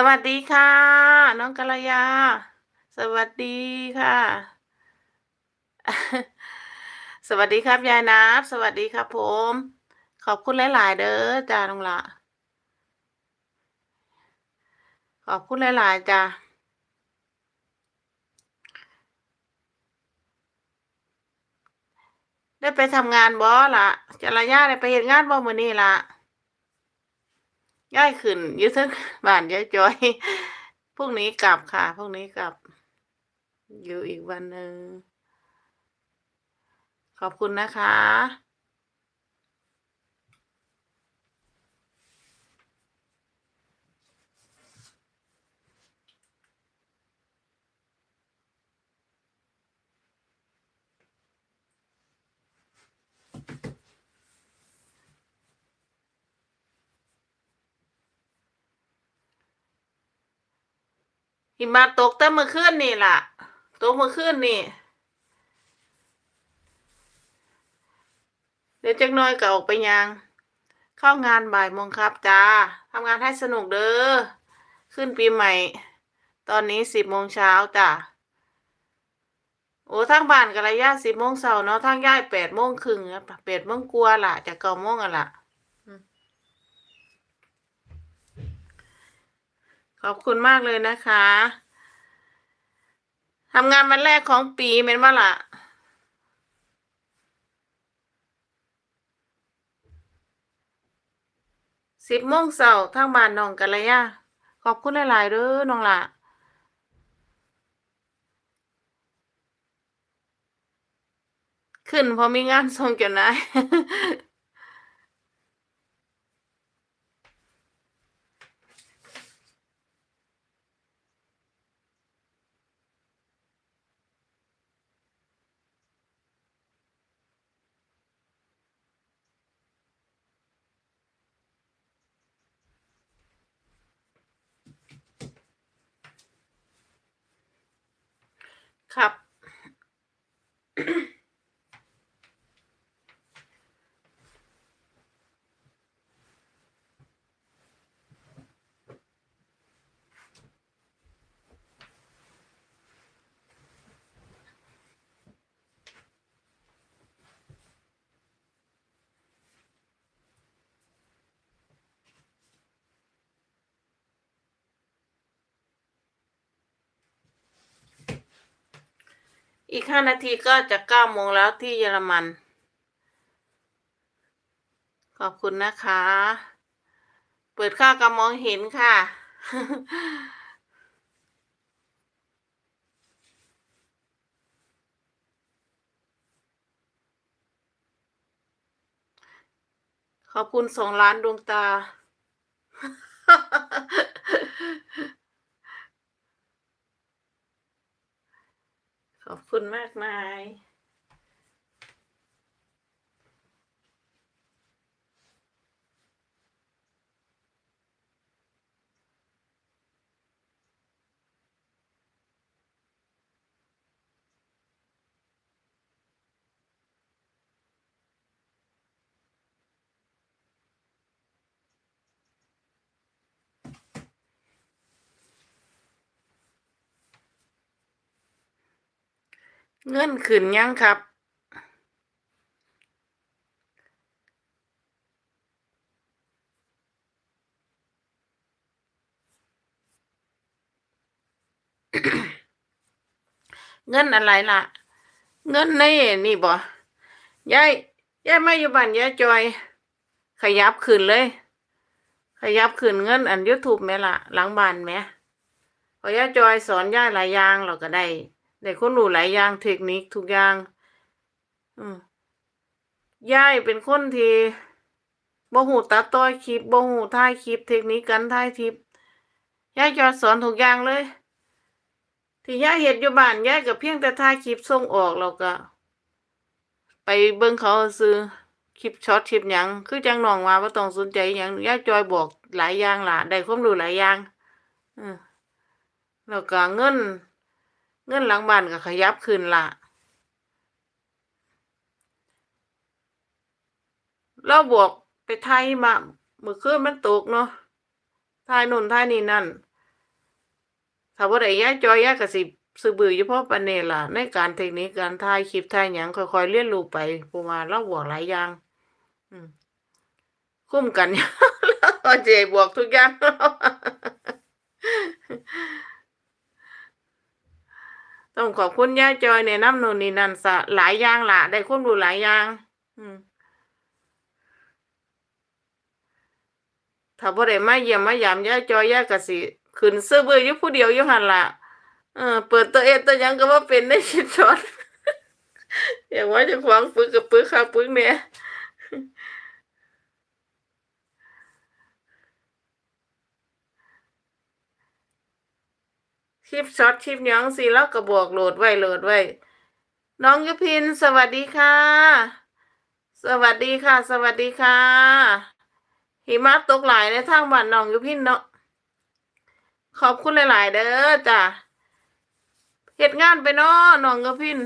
สวัสดีค่ะ น้องกัลยา สวัสดีค่ะ สวัสดีครับยายนับสวัสดีครับผม ขอบคุณหลาย ๆ เด้อจ้าน้องละขอบคุณหลาย ๆ จ้าได้ไปทำงานบ่ล่ะจารยาได้ไปเฮ็ดงานบ่มื้อนี้ล่ะ ย้ายขึ้นยึดเทึกบ้านยายจอยพรุ่งนี้กลับค่ะพรุ่งนี้กลับ อยู่อีกวันหนึ่งขอบคุณนะคะ หิมะตกแต่เมื่อคืนนี่ล่ะตกเมื่อคืนนี่ เดี๋ยวจักน้อยก็ออกไปยัง เข้างานบ่ายโมงครับจ้าทำงานให้สนุกเด้อ ขึ้นปีใหม่ ตอนนี้สิบโมงเช้าจ้ะโอ้ทางบ้านกระยะสิบโมงเช้าเนาะทางย่ายแปดโมงครึ่งแปดโมงกลัวล่ะจากเก้าโมงอะล่ะ ขอบคุณมากเลยนะคะทำงานวันแรกของปีเป็นว่าล่ะ สิบโมงเสาร์ทางบ้านน้องกันเลยย่าขอบคุณหลาย ๆเด้อน้องล่ะขึ้นเพอมีงานส่งจดหนาย ครับ อีกห้านาทีก็จะเก้าโมงแล้วที่เยอรมัน ขอบคุณนะคะ เปิดค่ากำมองเห็นค่ะ ขอบคุณสองล้านดวงตา ขอบคุณมากมาย เงินขึ้นยังครับ เงินอะไรล่ะ เงินในนี่บ่ยายยายมาอยู่บ้านยายจอย ขยับขึ้นเลย ขยับขึ้นเงินอันยูทูบแม่ละหลังบ้านแม่พอยายจอยสอนยายหลายอย่างเราก็ได้ ได้คนรู้หลายอย่างเทคนิคทุกอย่าง อืมยายเป็นคนที่บ่หูตัดต่อคลิปบ่หูถ่ายคลิป เทคนิคการถ่ายคลิปยายจอยสอนทุกอย่างเลย ที่ยายเฮ็ดอยู่บ้านยายก็เพียงแต่ถ่ายคลิปส่งออกแล้วก็ ไปเบิ่งเขาซื้อคลิปช็อตคลิปหยังคือจังน้องว่าบ่ต้องสนใจหยังยายจอยบอกหลายอย่างล่ะได้ความรู้หลายอย่างอืแล้วก็เงิน เงินหลังบ้านก็ขยับขึ้นละเราบอกไปไทยมาเมื่อคืนมันตกเนาะทายนู่นทายนี่นั่นถ้าบ่ได้ย้ายจอยย้ายก็สิซื้อบืออยู่เพาะปานนี้ล่ะ ในการเทคนิคการถ่ายคลิปถ่ายหยังค่อยๆเรียนรู้ไปเพราะว่าเราบวกหลายอย่างคุ้มกันแล้วเจบวกทุกอย่าง ต้องขอบคุณย่าจอยในน้ำนูนนี่นันสะหลายอย่างล่ะได้ความรู้หลายอย่าง อืมถ้าบ่ได้มาเยี่ยมมายามย่าจอยย่าก็สิขึ้นซื้อเบื้ออยู่ผู้เดียวอยู่หันละเออเปิดตัวเองตัวยังก็บ่าเป็นได้ชิดช็อตอย่างว่าจะขวางปึกกับปึกค่ะปึกเนี่ย คลิปช็อตคลิปยังสิแล้วก็บอกโหลดไว้โหลดไว้ น้องยุพิน สวัสดีค่ะ สวัสดีค่ะ สวัสดีค่ะ หิมะตกหลายในทางบ้านน้องยุพินเนาะขอบคุณหลาย ๆ เด้อจ้ะเหตุงานไปเนาะน้องยุพิน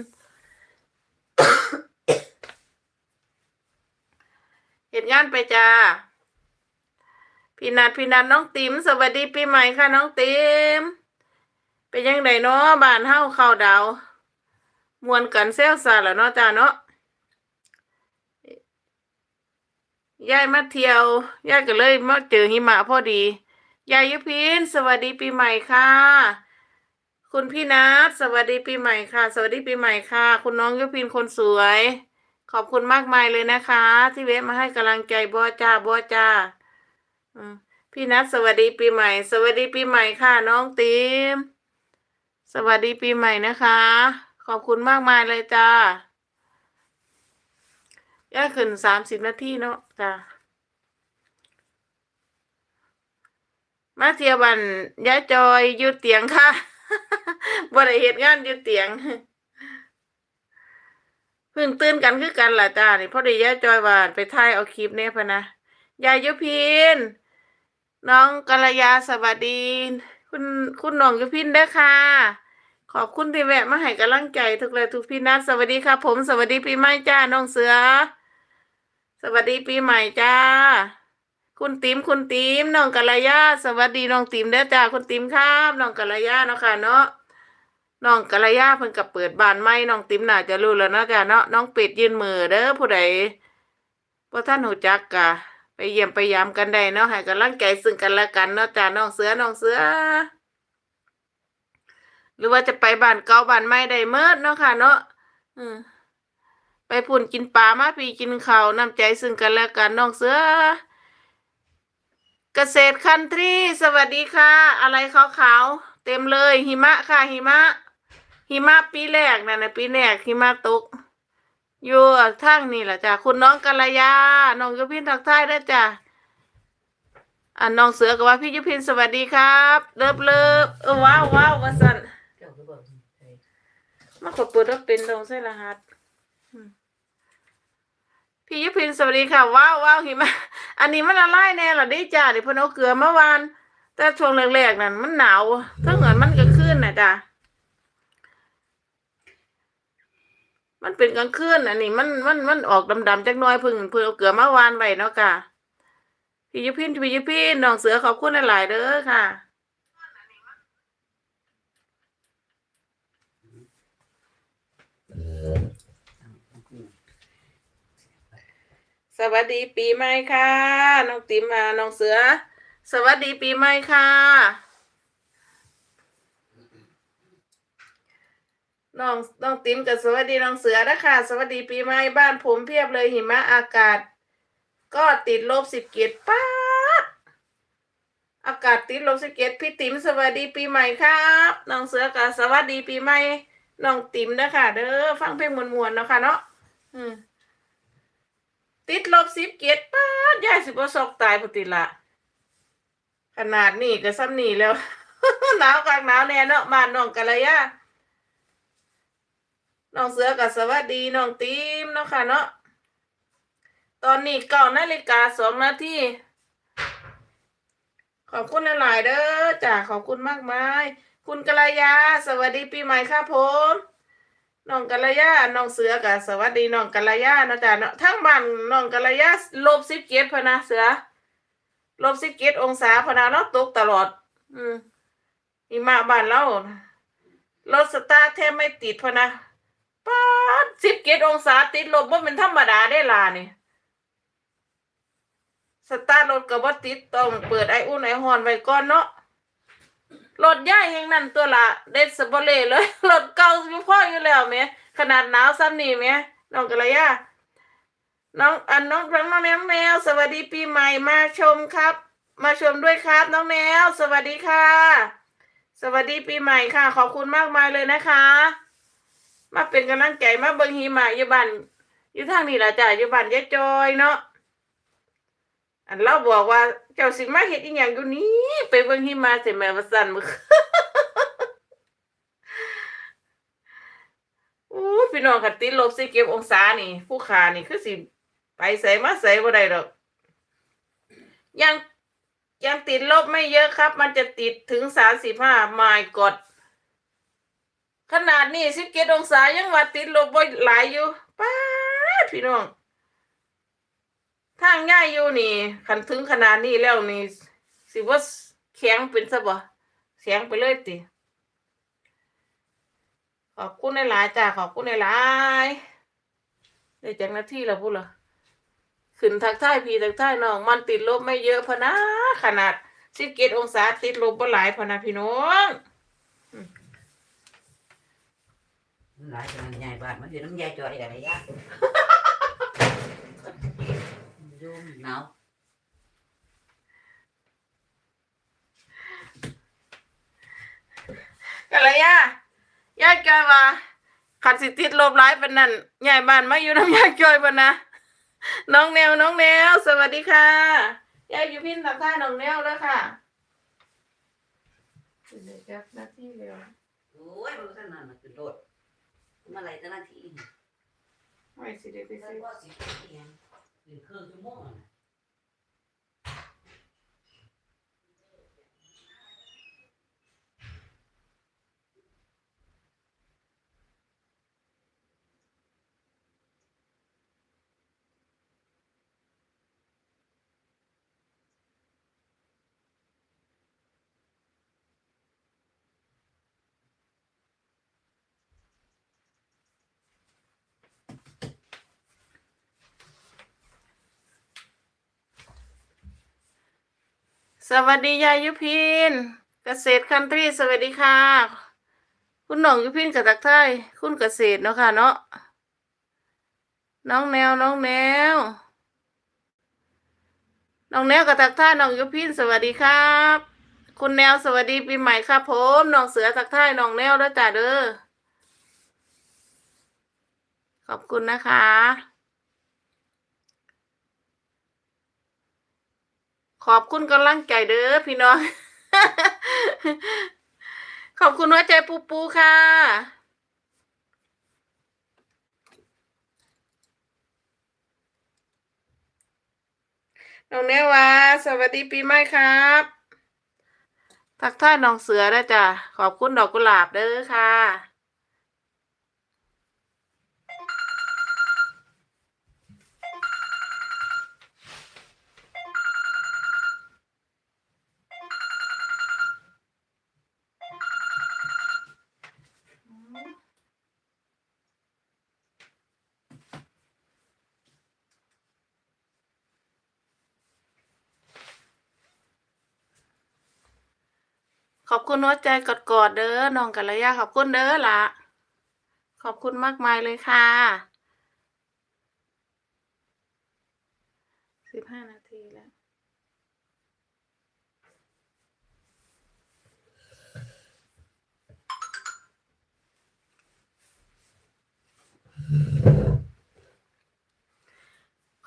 เหตุงานไปจ้าพี่นัดพี่นัดน้องติ๋มสวัสดีปีใหม่ค่ะน้องติ๋ม เป็นยังไงเนาะบ้านเฮาเข้าดาวมวนกันเซลซาแล้วเนาะจ้าเนาะยายมาเที่ยวยายก็เลยมาเจอหิมะพอดียายยุพินสวัสดีปีใหม่ค่ะ คุณพี่นัทสวัสดีปีใหม่ค่ะ สวัสดีปีใหม่ค่ะ คุณน้องยุพินคนสวย ขอบคุณมากมายเลยนะคะ ที่เวะมาให้กำลังใจบอจ้าบอจ้าพี่นัทสวัสดีปีใหม่ สวัสดีปีใหม่ค่ะ น้องติม สวัสดีปีใหม่นะคะ ขอบคุณมากมายเลยจ้าย่าขึ้นสามสิบนาทีเนาะจ้ามาเที่ยวบันยายจอยยู่เตียงค่ะบ่ได้เหตุงานยู่เตียงเพิ่งตื่นกันคือกันล่ะจ้านี่พอดียายจอยว่าไปถ่ายเอาคลิปเนี่ยพะนะยายยุพิน น้องกัลยาสวัสดี คุณคุณน้องยุพินเด้อค่ะ ขอบคุณที่แวะมาให้กำลังใจทุกเลยทุกพี่นัดสวัสดีครับผมสวัสดีปีใหม่จ้าน้องเสือ สวัสดีปีใหม่จ้า คุณติ๋มคุณติ๋มน้องกัลยาสวัสดีน้องติ๋มเด้อจ้าคุณติ๋มครับน้องกัลยาเนาะค่ะเนาะน้องกัลยาเพิ่นกับเปิดบานใหมน้องติ๋มน่าจะรู้แล้วเนาะจ้ะเนาะน้องเป็ดยืนมือเด้อผู้ใดบ่ท่านหูจักกะ ไปเยี่ยมไปยามกันได้เนาะให้กำลังใจซึ่งกันและกันเนาะจ้ะน้องเสือน้องเสือ รือว่าจะไปบ้านเก่าบ้านใหม่ได้เมิดเนาะค่ะ เนาะไปพุ่นกินปลามาพี่กินข้าวน้ำใจซึ่งกันและกันน้องเสือเกษตรคันทรีสวัสดีค่ะ อะไรขาวๆเต็มเลย หิมะค่ะ หิมะ หิมะปีแรกนั่นนะปีแรกหิมะตกอยู่ทางนี่แหละจ้ะคุณน้องกัลยาน้องยุพินทักทายได้จ้ะอ่าน้องเสือกับว่าพี่ยุพินสวัสดีครับ เลิฟเลิฟว้าวว้าวว่าสัน เจ้าก็บอกเฮ้ย มาขดเปิดรับเป็นตรงเส้นรหัสพี่ยุพินสวัสดีค่ะว้าวว้าวหิมะอันนี้มันละลายแน่หรอดิจ้าเดี๋ยวพนเอาเกลือเมื่อวาน แต่ช่วงแรกๆนั่นมันหนาวถ้าเหมือนมันก็ขึ้นนะจ้ะมันเป็นกลางคืนอันนี้มันมันมันออกดำๆจักน้อยพึ่งพึ่งเอาเกลือเมื่อวานไว้เนาะค่ะพี่ยุพินพี่ยุพินน้องเสือขอบคุณหลายๆเด้อค่ะ สวัสดีปีใหม่ค่ะ น้องติ๋มมาน้องเสือ สวัสดีปีใหม่ค่ะ น้องน้องติ๋มกับสวัสดีน้องเสือนะคะสวัสดีปีใหม่บ้านผมเพียบเลยหิมะอากาศ ก็ติดลบสิบเกตป้าอากาศติดลบสิบเกตพี่ติ๋มสวัสดีปีใหม่ครับน้องเสือกับสวัสดีปีใหม่น้องติ๋มนะคะเด้อฟังเพลงมวนๆเนาะค่ะเนาะอืม ติดลบสิบเกียรติป้าดยายสิบสอกตายปติละ ขนาดนี้ก็ซ้ำนี่แล้ว หนาวกลางหนาวแน่เนาะมาน้องกันเลยะน้องเสือกับสวัสดีน้องตีมเนาะค่ะเนาะตอนนี้เก้านาฬิกาสองนาทีขอบคุณหลาย ๆ เด้อจ้าขอบคุณมากมาย คุณกัลยา สวัสดีปีใหม่ครับผม น้องกัลยาน้องเสือกับสวัสดีน้องกัลยานะจ๊ะเนาะทั้งบ้านน้องกัลยาลบสิบเกตพนะเสือลบสิบเกตองศาพนะเนาะตกตลอด อืมหิมะบ้านเรารถสตาร์ทแทบไม่ติดพนะป้าดสิบเกตองศาติดลบว่าเป็นธรรมดาได้ล่ะนี่สตาร์ทรถกับว่าติดต้องเปิดไออุ่นไอฮอนไว้ก่อนเนาะ รถย่ายแห่งนั้นตัวละเด็ดสบเลเลยรถเก่าอยู่พ่ออยู่แล้วแม่ขนาดหนาวซ้ำนี่แม่น้องกะระยาน้องอันน้องน้งน้องแมวแมวสวัสดีปีใหม่มาชมครับ มาชมด้วยครับน้องแมวสวัสดีค่ะ สวัสดีปีใหม่ค่ะ ขอบคุณมากมายเลยนะคะ มาเป็นกำลังใจมาเบิงหิมะอยู่บ้านอยู่ทางนี้ละจ้ะอยู่บ้านยายจอยเนาะ อันเราบอกว่า เจ้าสิมาเฮ็ดอีหยังอยู่นี้ ไปเบิ่งหิมะสิแม่ว่าซั่นมือโอ้พี่น้องคันติดลบสิเก็บองศานี่ ผู้ขานี่คือสิไปใส่มาใส่บ่ได้ดอก ยังยังติดลบไม่เยอะครับ มันจะติดถึง35มายกดขนาดนี้17องศายังว่าติดลบบ่หลายอยู่ป๊าพี่น้อง ทางง่ายอยู่นี่ขันถึงขนาดนี้แล้วนี่สิว่าแข็งเป็นซะบ่แข็งไปเลยติขอบคุณหลายจ้าขอบคุณหลายได้จากหน้าที่แล้วพูดเหรอขึ้นทักทายพีทักทายน้อง มันติดลบไม่เยอะพะนะขนาดสิเกตองศาติดลบบ่หลายพะนะพี่น้องหลายขนใหญ่บาดมันอยู่น้ำยายจอยอะไรยะ ยุ่งหนาวกะไรย่ายายจอยว่าขันสิติดลบหลายปานนั้นยายบ้านมาอยู่น้ำยายจอยบ่นะน้องแนวน้องแนว สวัสดีค่ะยายอยู่พินทักทายน้องแนวแล้วค่ะเดี๋ยวจะหน้าที่เร็วโอ้ยมันท่านนั้นมันคือโดดเมื่อไรตั้งนาทีไม่สิเดี๋ยวไปไม่ซื้อ ว่าสิบนาทีเองหนึ่งครึ่งชั่วโมงน่ะ สวัสดียายยุพินเกษตรคันทรีสวัสดีค่ะ คุณหน่องยุพินกับทักทายคุณเกษตรเนาะค่ะเนาะน้องแนวน้องแนวน้องแนวกับทักทายน้องยุพินสวัสดีครับ คุณแนวสวัสดีปีใหม่ครับผมน้องเสือทักทายน้องแนวด้วยจ้าเด้อขอบคุณนะคะ ขอบคุณกำลังใจเด้อพี่น้อง ขอบคุณหัวใจปูปูค่ะ น้องเนวาสวัสดีปีใหม่ครับ ทักทายน้องเสือนะจ้ะ ขอบคุณดอกกุหลาบเด้อค่ะ อบคุณหัวใจกอดๆเด้อน้องกัลยาขอบคุณเด้อละขอบคุณมากมายเลยค่ะสิบห้านาทีแล้ว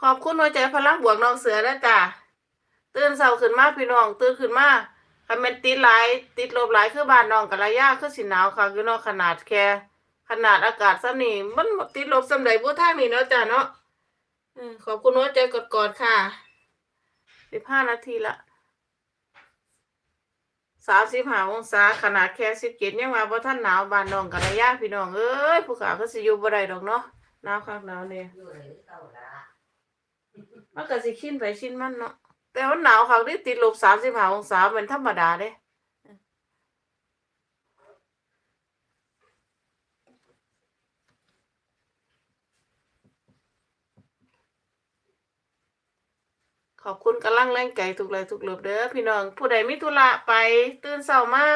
ขอบคุณหัวใจพลังบวกน้องเสือแล้วจ้ะตื่นเช้าขึ้นมาพี่น้อง ตื่นขึ้นมา คันแม่นติดหลายติดลบหลายคือบ้านน้องกะระยาคือสิหนาวค่ะคือเนาะขนาดแค่ ขนาดอากาศซ้ำนี่มันติดลบสำใดบ่ทางนี่เนาะจ้ะเนาะอืมขอบคุณหัวใจกดๆค่ะสิบห้านาทีละสามสิบห้าองศาขนาดแค่สิบเจ็ดยังว่าบ่ท่านหนาวบ้านน้องกะระยาพี่น้องเอ้ยผู้ขาก็สิอยู่บ่ได้ดอกเนาะหนาวคักหนาวเนี่ยอยู่เลยเต่าละมันก็สิชินไปชินมันเนาะ แต่วันหนาวครั้งนี้ติดลบสามสิบห้าองศาเป็นธรรมดาเด้ขอบคุณกำลังแรงใจทุกไรทุกหลบเด้อพี่น้อง ผู้ใดมีธุระไปตื่นเศร้ามา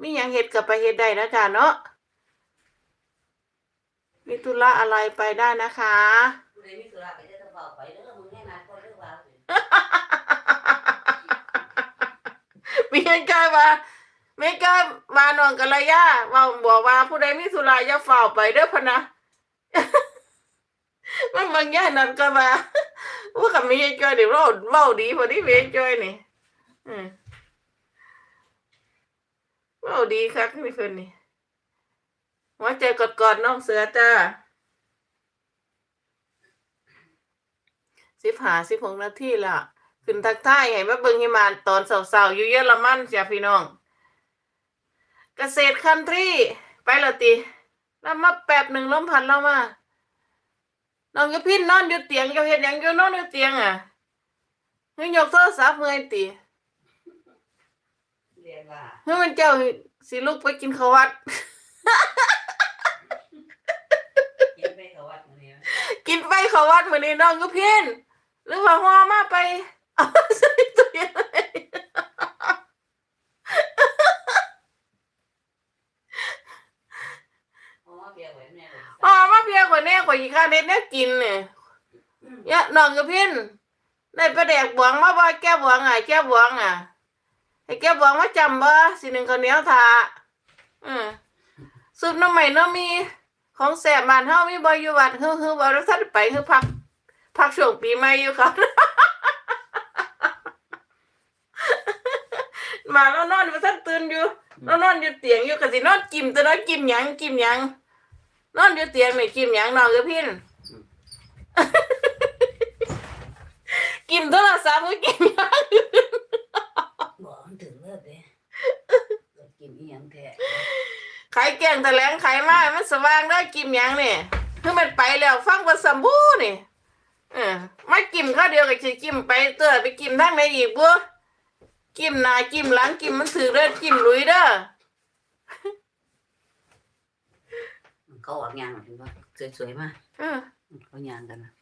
มีอย่างเหตุกับไปเหตุใดนะจ๊ะเนาะมีธุระอะไรไปได้นะคะ มีเงินกายว่าไม่กล้ามานองกัลยาว่าบอกว่าผู้ใดมีธุระอย่าเฝ้าไปเด้อพนะมันบางอย่างนั่นก็ว่าว่ากับมีจ้อยเดี๋ยวเราเว้าดีพอดีเวจ้อยนี่อืมเว้าดีคักนี่เพิ่นนี่หัวใจกอดๆน้องเสือจ้าสิบหาสิบหกนาทีละ ขึ้นทักทายให้มาเบิ่งหิมานตอนเสาๆอยู่เยอรมันจ้ะพี่น้อง เกษตรคันทรีไปและติแล้วมาแป๊บหนึ่งลมพัดเรามาน้องอยพินนอนอยู่เตียงอยู่เฮ็ดหยังอยู่นอนอยู่เตียงอะเฮ้ยยกโทรศัพท์เมื่อยติเรียกว่าเฮ้ยมันเจ้าสิลุกไปกินข้าววัดกินไปเขาวัดมื้อนี้กินไปข้าววัดมื้อนี้น้องอยพินหรือว่าฮอมาไป เอาใส่ตัวเองเลยอ๋อเบียร์ไว้แม่ก็ฮอมาเพียกว่าแน่กว่าอีกค่าเด็ดแน่กินเนี่ยยะน้องอยพินได้ประแดกบวงมาบ่แก้บวงอะแก้บวงอะให้แก้บวงมาจำบ่สิหนึ่งข้าวเหนียวทาอืมซุปน้ำใหม่น้ำมี ของแสบบ้านเฮามีบ่อยู่วัดฮึฮึบ่รักท่านไปฮึพัก พักช่วงปีใหม่อยู่ครับ มาแล้วนอนมาท่านตื่นอยู่แล้วนอนอยู่เตียงอยู่ก็สินอนกิมแต่นอนกิมหยังกิมหยังนอนอยู่เตียงนี่กิมหยังน้องอยพินกินโทรศัพท์ก็กินยากบอกมันถึงเลิศเด้ก็กินอีหยังแท้ขายแกงแถลงขายมามันสว่างได้อกินหยังนี่คือมันไปแล้วฟังว่าสมบูนี่เออมากินข้าวเดียวกับสิกินไปเตื้อไปกินทางไหนอีกบัว กินหน้ากินหลังกินมันถือเด้อกินลุยเด้อเขาออกยางเห็นบ่สวยๆมาเออเขายางกันนะ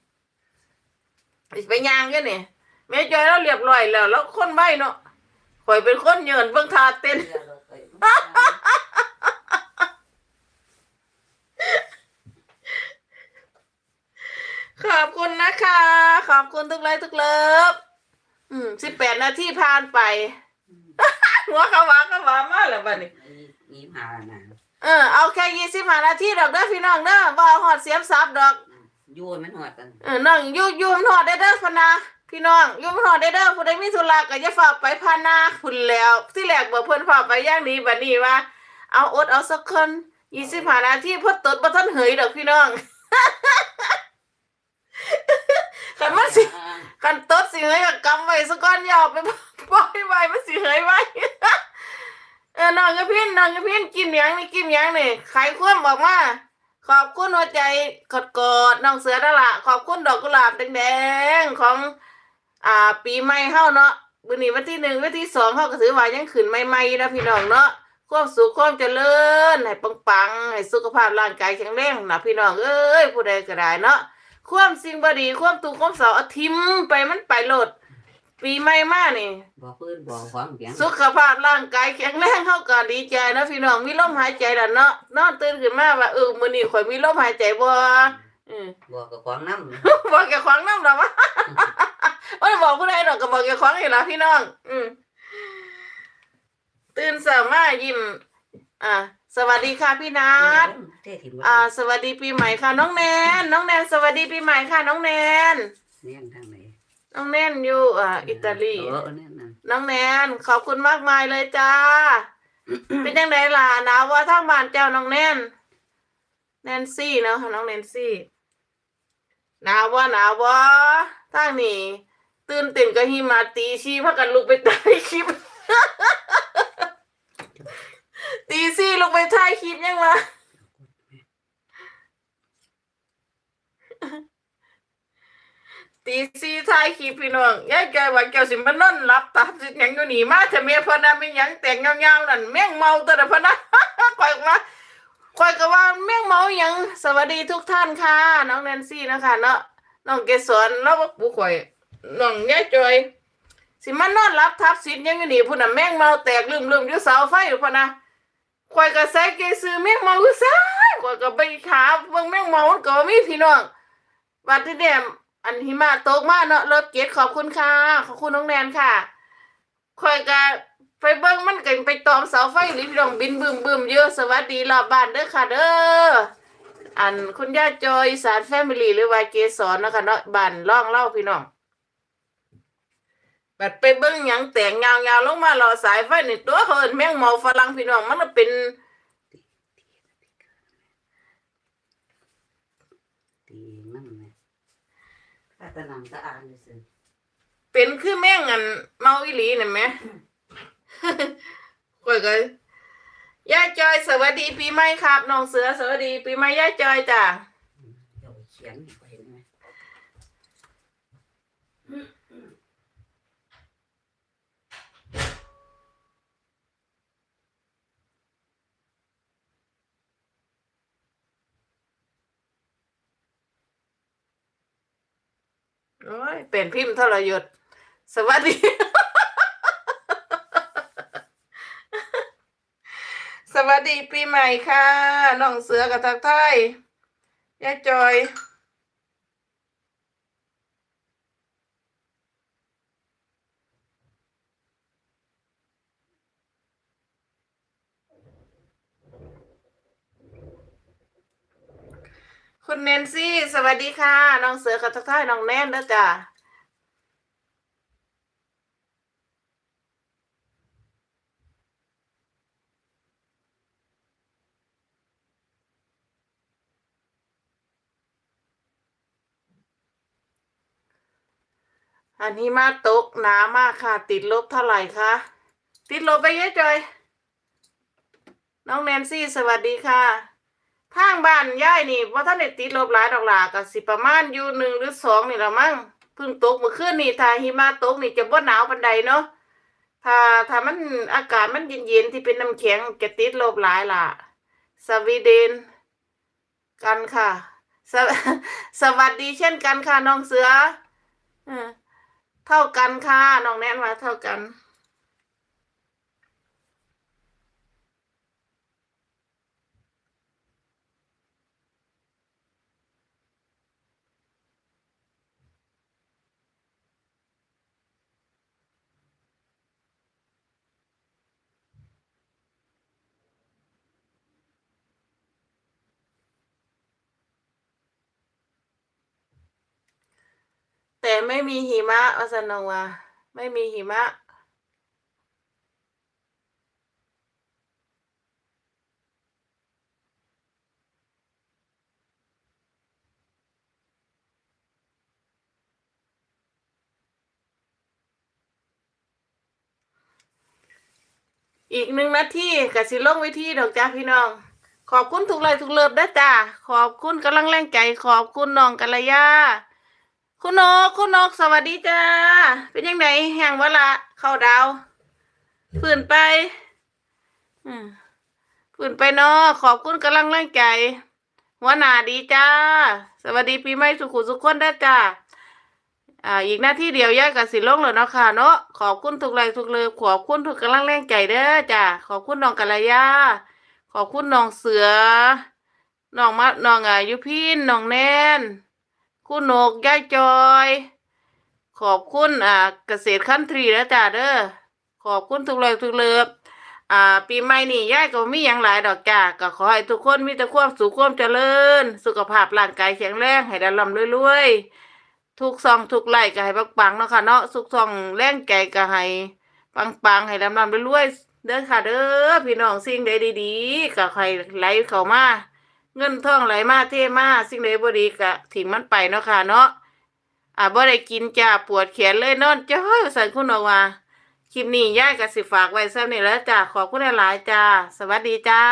สิไปย่างกันนี่แม่จอยเราเรียบร้อยแล้ว แล้วคนใบเนาะข่อยเป็นคนเยินเบิ่งท่าเต้นเรือรถไปขอบคุณนะคะ ขอบคุณทุกไลค์ทุกเลิฟ อืมสิบแปดนาทีผ่านไป หัวเขาวาเขาวามาแล้วบัดนี้อีหาน่ะเออเอาแค่ยี่สิบห้านาทีดอกเด้อพี่น้องเด้อบ่เอาหอดเสียมซับดอก อยู่มันหอดกันเออน้องอยู่อยู่มันหอดได้เด้อพะนาพี่น้องอยู่มันหอดได้เด้อผู้ใดมีธุระก็อย่าฝากไปพานาคุณแล้ว ที่แรกบอกเพิ่นฝากไปอย่างนี้บัดนี้ว่า เอาอดเอาสักคนยี่สิบห้านาทีเพิ่นตดบ่ทันเหยดอกพี่น้อง คันมันสิคันตดสิเหยกับกำไว้สักก้อนยาวไปปล่อยไว้มันสิเหยไว้เออนองกระพินน้องกระพินกินยังนี่กินยังนี่ไขควบอกมาขอบคุณหัวใจกดกดๆน้องเสือนั่นละขอบคุณดอกกุหลาบแดงๆของ อ่า ปีใหม่เฮาเนาะวันนี้วันที่หนึ่งวันที่สองเฮาก็ถือว่ายังขึ้นใหม่ๆนะพี่น้องเนาะความสุขความเจริญให้ปังๆให้สุขภาพร่างกายแข็งแรงนะพี่น้องเอ้ยผู้ใดก็ได้เนาะ ความสิ่งบดี ความตุกความเสาเอาทิมไปมันไปโลด ปีใหม่มานี่ บอกพื้นบอกความเสียงสุขภาพร่างกายแข็งแรงเขาก็ดีใจนะพี่น้องมีลมหายใจแล้วเนาะนอนตื่นขึ้นมาว่าเออมื้อนี้ข่อยมีลมหายใจบ่อืมบอกกับของน้บอกแกขวางน้ำหรอวะว่าบอกผู้ใดดอกก็บอกแกขวางนี่ล่ะพี่น้อง อืมตื่นเช้ามายิ้ม อ่า สวัสดีค่ะพี่นัำทเท่ถิ่นอ่า สวัสดีปีใหม่ค่ะน้องแนน น้องแนนสวัสดีปีใหม่ค่ะน้องแนนเนี่ยทางไหนน้องแนนอยู่อ่าอิตาลี เออเนี่ยนั่นน้องแนนขอบคุณมากมายเลยจ้า เป็นยังไงล่ะหนาวว่าทางบ้านเจ้าน้องแนนแนนซี่เนาะน้องแนนซี่หนาวว่าหนาวว่าทางนี้ ตื่นเต้นกับหิมาตีชีพักกันลุกไปถ่ายคลิป ตีซี่ลุกไปถ่ายคลิปยังวะตีซีท้ายขีพี่น้องยายแกว่าแกสิมานอนหลับตาสิยังอยู่หนีมาจะเมียพนนไม่ยังแต่งเงาๆนั่นแม่งเมาตัวเดียวพะนคอยว่าคอยก็ว่าแม่งเมายังสวัสดีทุกท่านค่ะน้องแนนซี่นะคะเนาะน้องเกสรแล้วก็ปู่ข่อยน้องยายจอยสิมันนอนรับทับสิทธิ์ยังอยู่นี่พุ่นน่ะแมงเมาแตกลืมๆอยู่เสาไฟอยู่พุ่นนะ ข่อยก็ใส่เกซื้อแมงเมาอยู่ซ้ายข่อยก็ไปหาเบิ่งแมงเมามันก็บ่มีพี่น้องบัดที่เนี่ยอันหิมะตกมาเนาะรถเกตขอบคุณค่ะขอบคุณน้องแนนค่ะข่อยก็ไปเบิ่งมันก็ไปตอมเสาไฟหรือพี่น้องบินบึมบึมๆอยู่สวัสดีรอบบ้านเด้อค่ะเด้ออันคุณย่าจอยสารแฟมิลี่หรือว่าเกสรเนาะคะเนาะบ้านร่องเล่าพี่น้อง บัดไปเบิ่งหยังแตกยาวๆลงมาหล่อสายไฟนี่ตัวเขาเอิ้นแมงเมาฝรั่งพี่น้องมันน่ะเป็นตีมันไหมถ้าตะนังตะอานเลยสิเป็นคือแมงอันเมาอีหลีนี่แหมก่อยก็ย่าจอยสวัสดีปีใหม่ครับน้องเสือสวัสดีปีใหม่ย่าจอยจ้ะเดี๋ยวเขียนให้เห็นไหม โอ้ยเป็นพิมพ์ทรยศ สวัสดี สวัสดีปีใหม่ค่ะ น้องเสือกับทักทายยายจอย คุณแนนซี่ สวัสดีค่ะ น้องเสือกับทักทายน้องแนนแล้วจ้ะอันนี้มาตกหนามากค่ะ ติดลบเท่าไหร่คะติดลบไปเยอะจอย น้องแนนซี่ สวัสดีค่ะ ทางบ้านย่ายนี่ว่าท่านได้ติดลบหลายดอกหลาก็สิประมาณอยู่หนึ่งหรือสองนี่ละมั้งเพิ่งตกเมื่อคืนนี่ถ้าหิมะตกนี่จะบ่หนาวปานใดเนาะถ้าถ้ามันอากาศมันเย็นๆที่เป็นน้ำแข็งจะติดลบหลายล่ะ สวีเดน กันค่ะสวสวัสดีเช่นกันค่ะน้องเสืออเท่ากันค่ะน้องแนนว่าเท่ากัน แต่ไม่มีหิมะอาสนองว่าไม่มีหิมะ อีกหนึ่งนาทีกับสิลงเวิธีดอกจ้าพี่น้อง ขอบคุณทุกไลค์ทุกเลิฟด้จ้าขอบคุณกำลังแรงใจ ขอบคุณน้องกัลยา คุณนกคุณนกสวัสดีจ้า เป็นยังไงแห่งวะละเข้าดาวฝืนไปอืมฝืนไปเนาะขอบคุณกำลังแรงใจหัวหน้าดีจ้า สวัสดีปีใหม่สุขุสุขคนได้จ้าอ่าอีกหน้าที่เดียวย่ากับสิลงแล้วเนาะค่ะเนาะขอบคุณทุกไลค์ทุกเลิฟขอบคุณทุกกำลังแรงใจเด้อจ้าขอบคุณน้องกัลยาขอบคุณน้องเสือน้องมาน้องอายุพินน้องแนน คุณนกย่ายจอย ขอบคุณอ่าเกษตรคันทรีแล้วจ้าเด้อขอบคุณทุกเลยทุกเลิฟอ่า ปีใหม่นี่ย่ายก็มีอย่างหลายดอกจ้าก็ขอให้ทุกคนมีแต่ความสุขความเจริญ สุขภาพร่างกายแข็งแรงให้ได้ร่ำรวยๆทุกซองทุกไล่ก็ให้ปังๆเนาะค่ะเนาะทุกซองแรงใจก็ให้ปังๆให้ร่ำรวยๆเด้อค่ะเด้อพี่น้องสิ่งใดดีๆก็ให้ไหลเข้ามา เงินทองไหลมาเทมาสิ่งใดบ่ดีกะถิ่งมันไปเนาะค่ะเนาะอ่าบ่ได้กินจ้าปวดแขนเลยนอนจ้อยสั่นคุณออกมาคลิปนี้ย่ายก็สิฝากไว้ซ้ำนี่แล้วจ้าขอบคุณหลายๆจ้า สวัสดีจ้า